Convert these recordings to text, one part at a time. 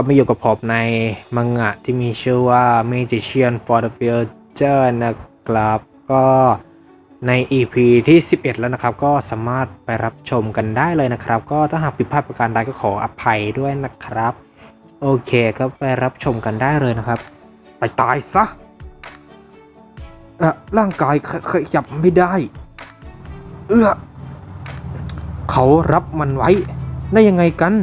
ก็มาอยู่กับผมในมังงะที่มีชื่อว่า Magician for the Future นะครับ ก็ใน EP ที่ 11 แล้วนะครับ ก็สามารถไปรับชมกันได้เลยนะครับ ก็ถ้าหากผิดพลาดประการใดก็ขออภัยด้วยนะครับ โอเคก็ไปรับชมกันได้เลยนะครับ ไปตายซะอ่อร่างกายขขยับไม่ได้ เอื้อเขารับมันไว้ได้ยังไงกัน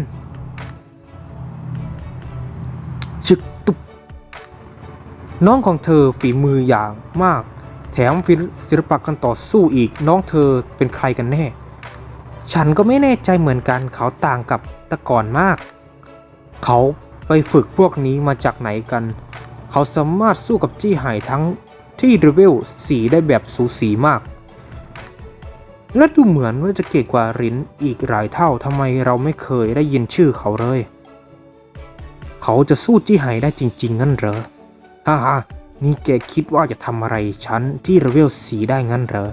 น้องของเธอฝีมืออย่างมาก แถมฟิศิลปะการต่อสู้อีกน้องเธอเป็นใครกันแน่ ฉันก็ไม่แน่ใจเหมือนกันเขาต่างกับตะก่อนมาก เขาไปฝึกพวกนี้มาจากไหนกัน เขาสามารถสู้กับจี้ไห่ทั้งที่เรเวลสีได้แบบสูสีมาก และดูเหมือนว่าจะเก่งกว่ารินอีกหลายเท่าทำไมเราไม่เคยได้ยินชื่อเขาเลย เขาจะสู้จี้ไห่ได้จริง ๆ งั้นเหรอ ฮ่าฮ่านี่แกคิดว่าจะทำอะไรฉันที่ระเวลสีได้งั้นเหรอ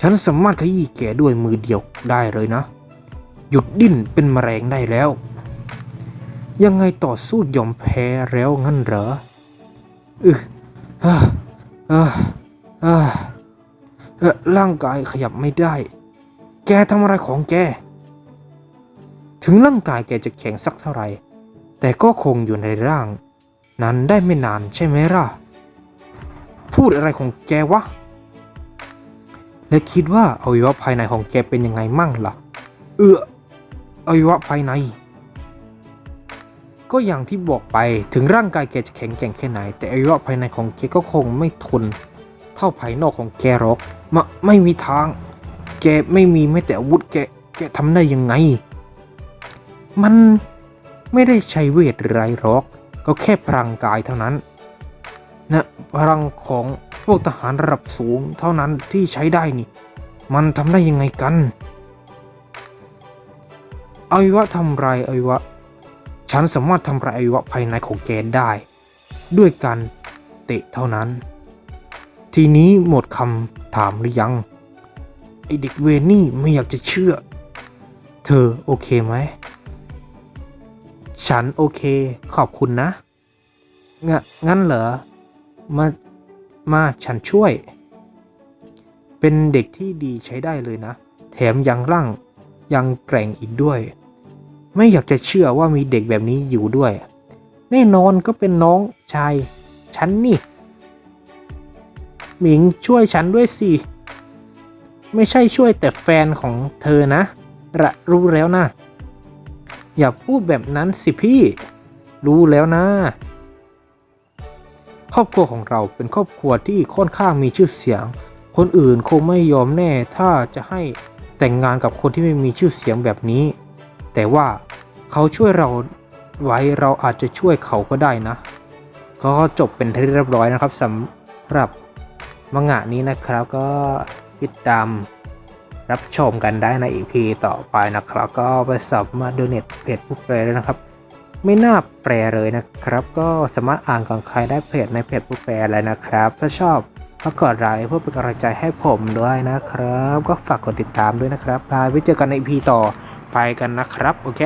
ฉันสามารถขยี้แกด้วยมือเดียวได้เลยนะ หยุดดิ้นเป็นแมลงได้แล้ว ยังไงต่อสู้ยอมแพ้แล้วงั้นเหรออึเออเออเออเออร่างกายขยับไม่ได้ แกทำอะไรของแก ถึงร่างกายแกจะแข็งสักเท่าไหร่ แต่ก็คงอยู่ในร่าง นั้นได้ไม่นานใช่ไหมล่ะ พูดอะไรของแกวะ และคิดว่าอวัยวะภายในของแกเป็นยังไงมั่งล่ะ เอืออวัยวะภายใน ก็อย่างที่บอกไปถึงร่างกายแกจะแข็งแกร่งแค่ไหน แต่อวัยวะภายในของแกก็คงไม่ทน เท่าภายนอกของแกหรอกมะไม่มีทาง แกไม่มีแม้แต่อาวุธแกแกทำได้ยังไง มันไม่ได้ใช้เวทหรือไรหรอก ก็แค่พลังกายเท่านั้นนะพลังของพวกทหารระดับสูงเท่านั้นที่ใช้ได้นี่ มันทำได้ยังไงกันอวัยวะทำลายอวัยวะ ฉันสามารถทำลายอวัยวะภายในของแกได้ ด้วยการเตะเท่านั้น ทีนี้หมดคำถามหรือยังไอเด็กเวนี่ไม่อยากจะเชื่อ เธอโอเคไหม ฉันโอเค ขอบคุณนะงงั้นเหรอ มา มาฉันช่วย เป็นเด็กที่ดีใช้ได้เลยนะ แถมยังร่างยังแกร่งอีกด้วย ไม่อยากจะเชื่อว่ามีเด็กแบบนี้อยู่ด้วย แน่นอนก็เป็นน้องชาย ฉันนี่ หมิงช่วยฉันด้วยสิ ไม่ใช่ช่วยแต่แฟนของเธอนะระรู้แล้วนะ อย่าพูดแบบนั้นสิพี่ รู้แล้วนะ ครอบครัวของเราเป็นครอบครัวที่ค่อนข้างมีชื่อเสียง คนอื่นคงไม่ยอมแน่ถ้าจะให้แต่งงานกับคนที่ไม่มีชื่อเสียงแบบนี้ แต่ว่าเขาช่วยเราไว้เราอาจจะช่วยเขาก็ได้นะ ก็จบเป็นที่เรียบร้อยนะครับสำหรับมังงะนี้นะครับก็ติดตาม รับชมกันได้ในอีพีต่อไปนะครับ ก็ไปสอบมาดูเน็ตเพจผู้แปลเลยนะครับ ไม่น่าแปลเลยนะครับ ก็สามารถอ่านก่อนใครได้เพจในเพจผู้แปลเลยนะครับ ถ้าชอบก็กดไลค์เพื่อเป็นกำลังใจให้ผมด้วยนะครับ ก็ฝากกดติดตามด้วยนะครับไว้เจอกันในอีพีต่อไปกันนะครับ โอเค